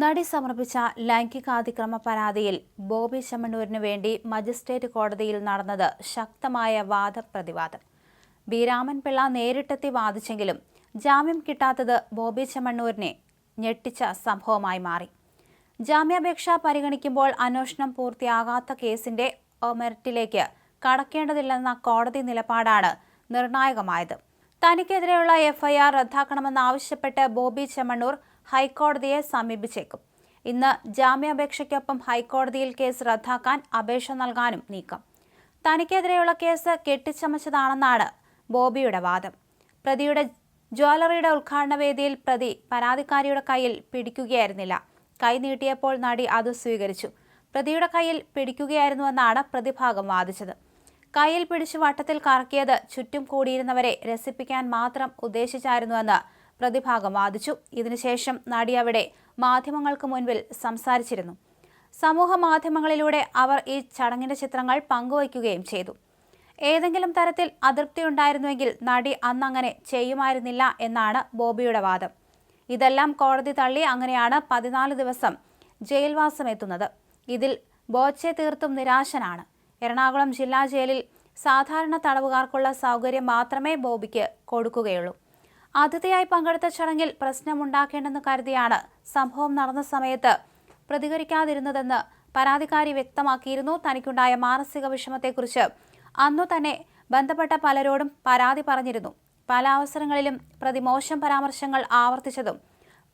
നടി സമർപ്പിച്ച ലൈംഗികാതിക്രമ പരാതിയിൽ ബോബി ചെമ്മണ്ണൂരിന് വേണ്ടി മജിസ്ട്രേറ്റ് കോടതിയിൽ നടന്നത് ശക്തമായ വാദപ്രതിവാദം. ബി. രാമൻപിള്ള നേരിട്ടെത്തി വാദിച്ചെങ്കിലും ജാമ്യം കിട്ടാത്തത് ബോബി ചെമ്മണ്ണൂരിനെ ഞെട്ടിച്ച സംഭവമായി മാറി. ജാമ്യാപേക്ഷ പരിഗണിക്കുമ്പോൾ അന്വേഷണം പൂർത്തിയാകാത്ത കേസിന്റെ മെറിറ്റിലേക്ക് കടക്കേണ്ടതില്ലെന്ന കോടതി നിലപാടാണ് നിർണായകമായത്. തനിക്കെതിരെയുള്ള എഫ്ഐആർ റദ്ദാക്കണമെന്നാവശ്യപ്പെട്ട് ബോബി ചെമ്മണ്ണൂർ ഹൈക്കോടതിയെ സമീപിച്ചേക്കും. ഇന്ന് ജാമ്യാപേക്ഷയ്ക്കൊപ്പം ഹൈക്കോടതിയിൽ കേസ് റദ്ദാക്കാൻ അപേക്ഷ നൽകാനും നീക്കം. തനിക്കെതിരെയുള്ള കേസ് കെട്ടിച്ചമച്ചതാണെന്നാണ് ബോബിയുടെ വാദം. പ്രതിയുടെ ജ്വല്ലറിയുടെ ഉദ്ഘാടന വേദിയിൽ പ്രതി പരാതിക്കാരിയുടെ കയ്യിൽ പിടിക്കുകയായിരുന്നില്ല. കൈ നീട്ടിയപ്പോൾ നടി അത് സ്വീകരിച്ചു. പ്രതിയുടെ കയ്യിൽ പിടിക്കുകയായിരുന്നുവെന്നാണ് പ്രതിഭാഗം വാദിച്ചത്. കയ്യിൽ പിടിച്ച് വട്ടത്തിൽ കറക്കിയത് ചുറ്റും കൂടിയിരുന്നവരെ രസിപ്പിക്കാൻ മാത്രം ഉദ്ദേശിച്ചായിരുന്നുവെന്ന് പ്രതിഭാഗം വാദിച്ചു. ഇതിനുശേഷം നടി അവിടെ മാധ്യമങ്ങൾക്ക് മുൻപിൽ സംസാരിച്ചിരുന്നു. സമൂഹ മാധ്യമങ്ങളിലൂടെ അവർ ഈ ചടങ്ങിന്റെ ചിത്രങ്ങൾ പങ്കുവയ്ക്കുകയും ചെയ്തു. ഏതെങ്കിലും തരത്തിൽ അതൃപ്തിയുണ്ടായിരുന്നുവെങ്കിൽ നടി അന്നങ്ങനെ ചെയ്യുമായിരുന്നില്ല എന്നാണ് ബോബിയുടെ വാദം. ഇതെല്ലാം കോടതി തള്ളി അങ്ങനെയാണ് പതിനാല് ദിവസം ജയിൽവാസം എത്തുന്നത്. ഇതിൽ ബോച്ചെ തീർത്തും നിരാശനാണ്. എറണാകുളം ജില്ലാ ജയിലിൽ സാധാരണ തടവുകാർക്കുള്ള സൗകര്യം മാത്രമേ ബോബിക്ക് കൊടുക്കുകയുള്ളൂ. അതിഥിയായി പങ്കെടുത്ത ചടങ്ങിൽ പ്രശ്നമുണ്ടാക്കേണ്ടെന്ന് കരുതിയാണ് സംഭവം നടന്ന സമയത്ത് പ്രതികരിക്കാതിരുന്നതെന്ന് പരാതിക്കാരി വ്യക്തമാക്കിയിരുന്നു. തനിക്കുണ്ടായ മാനസിക വിഷമത്തെക്കുറിച്ച് അന്നു തന്നെ ബന്ധപ്പെട്ട പലരോടും പരാതി പറഞ്ഞിരുന്നു. പല അവസരങ്ങളിലും പ്രതി മോശം പരാമർശങ്ങൾ ആവർത്തിച്ചതും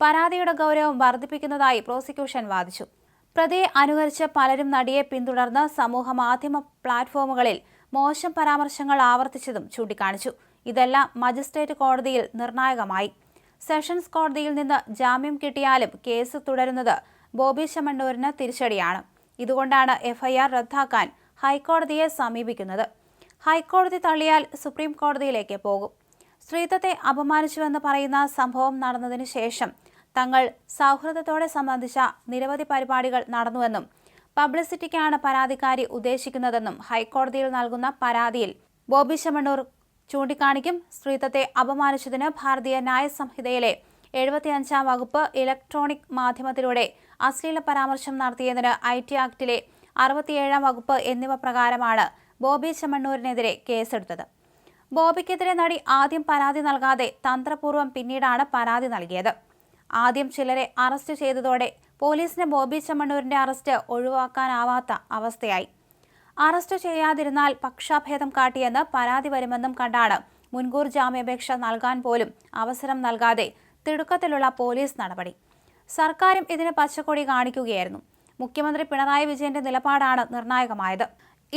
പരാതിയുടെ ഗൗരവം വർദ്ധിപ്പിക്കുന്നതായി പ്രോസിക്യൂഷൻ വാദിച്ചു. പ്രതിയെ അനുകരിച്ച് പലരും നടിയെ പിന്തുടർന്ന് സമൂഹ മാധ്യമ പ്ലാറ്റ്ഫോമുകളിൽ മോശം പരാമർശങ്ങൾ ആവർത്തിച്ചതും ചൂണ്ടിക്കാണിച്ചു. ഇതെല്ലാം മജിസ്ട്രേറ്റ് കോടതിയിൽ നിർണായകമായി. സെഷൻസ് കോടതിയിൽ നിന്ന് ജാമ്യം കിട്ടിയാലും കേസ് തുടരുന്നത് ബോബി ചെമ്മണ്ണൂരിന് തിരിച്ചടിയാണ്. ഇതുകൊണ്ടാണ് എഫ്ഐആർ റദ്ദാക്കാൻ ഹൈക്കോടതിയെ സമീപിക്കുന്നത്. ഹൈക്കോടതി തള്ളിയാൽ സുപ്രീം കോടതിയിലേക്ക് പോകും. സ്ത്രീത്വത്തെ അപമാനിച്ചുവെന്ന് പറയുന്ന സംഭവം നടന്നതിന് ശേഷം തങ്ങൾ സൗഹൃദത്തോടെ സംബന്ധിച്ച നിരവധി പരിപാടികൾ നടന്നുവെന്നും പബ്ലിസിറ്റിക്കാണ് പരാതിക്കാരി ഉദ്ദേശിക്കുന്നതെന്നും ഹൈക്കോടതിയിൽ നൽകുന്ന പരാതിയിൽ ബോബി ചെമ്മണ്ണൂർ ചൂണ്ടിക്കാണിക്കും സ്ത്രീത്വത്തെ അപമാനിച്ചതിന് ഭാരതീയ ന്യായ സംഹിതയിലെ എഴുപത്തിയഞ്ചാം വകുപ്പ് ഇലക്ട്രോണിക് മാധ്യമത്തിലൂടെ അശ്ലീല പരാമർശം നടത്തിയതിന് ഐ ടി ആക്ടിലെ അറുപത്തിയേഴാം വകുപ്പ് എന്നിവ പ്രകാരമാണ് ബോബി ചെമ്മണ്ണൂരിനെതിരെ കേസെടുത്തത്. ബോബിക്കെതിരെ നടി ആദ്യം പരാതി നൽകാതെ തന്ത്രപൂർവം പിന്നീടാണ് പരാതി നൽകിയത്. ആദ്യം ചിലരെ അറസ്റ്റ് ചെയ്തതോടെ പോലീസിന് ബോബി ചെമ്മണ്ണൂരിന്റെ അറസ്റ്റ് ഒഴിവാക്കാനാവാത്ത അവസ്ഥയായി. അറസ്റ്റ് ചെയ്യാതിരുന്നാൽ പക്ഷാഭേദം കാട്ടിയെന്ന് പരാതി വരുമെന്നും കണ്ടാണ്. മുൻകൂർ ജാമ്യാപേക്ഷ നൽകാൻ പോലും അവസരം നൽകാതെ തിടുക്കത്തിലുള്ള പോലീസ് നടപടി. സർക്കാരും ഇതിന് പച്ചക്കൊടി കാണിക്കുകയായിരുന്നു. മുഖ്യമന്ത്രി പിണറായി വിജയന്റെ നിലപാടാണ് നിർണായകമായത്.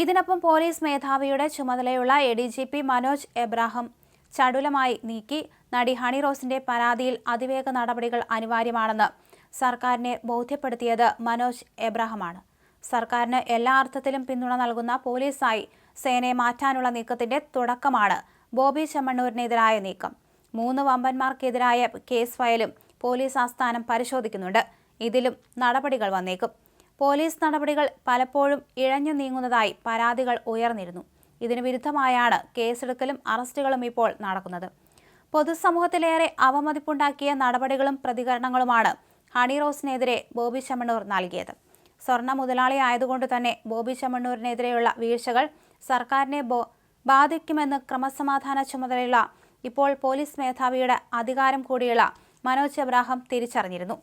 ഇതിനൊപ്പം പോലീസ് മേധാവിയുടെ ചുമതലയുള്ള A D G P Manoj Abraham ചടുലമായി നീക്കി. നടി ഹണി റോസിന്റെ പരാതിയിൽ അതിവേഗ നടപടികൾ അനിവാര്യമാണെന്ന് സർക്കാരിനെ ബോധ്യപ്പെടുത്തിയത് മനോജ് എബ്രാഹിമാണ്. സർക്കാരിന് എല്ലാ അർത്ഥത്തിലും പിന്തുണ നൽകുന്ന പോലീസായി സേനയെ മാറ്റാനുള്ള നീക്കത്തിന്റെ തുടക്കമാണ് ബോബി ചെമ്മണ്ണൂരിനെതിരായ നീക്കം. മൂന്ന് വമ്പന്മാർക്കെതിരായ കേസ് ഫയലും പോലീസ് ആസ്ഥാനം പരിശോധിക്കുന്നുണ്ട്. ഇതിലും നടപടികൾ വന്നേക്കും. പോലീസ് നടപടികൾ പലപ്പോഴും ഇഴഞ്ഞു നീങ്ങുന്നതായി പരാതികൾ ഉയർന്നിരുന്നു. ഇതിനു വിരുദ്ധമായാണ് കേസെടുക്കലും അറസ്റ്റുകളും ഇപ്പോൾ നടക്കുന്നത്. പൊതുസമൂഹത്തിലേറെ അവമതിപ്പുണ്ടാക്കിയ നടപടികളും പ്രതികരണങ്ങളുമാണ് ഹണി റോസിനെതിരെ ബോബി ചെമ്മണ്ണൂർ നൽകിയത്. സ്വർണ മുതലാളി ആയതുകൊണ്ട് തന്നെ ബോബി ചെമ്മണ്ണൂരിനെതിരെയുള്ള വീഴ്ചകൾ സർക്കാരിനെ ബാധിക്കുമെന്ന് ക്രമസമാധാന ചുമതലയുള്ള ഇപ്പോൾ പോലീസ് മേധാവിയുടെ അധികാരം കൂടിയുള്ള മനോജ് എബ്രാഹം തിരിച്ചറിഞ്ഞിരുന്നു.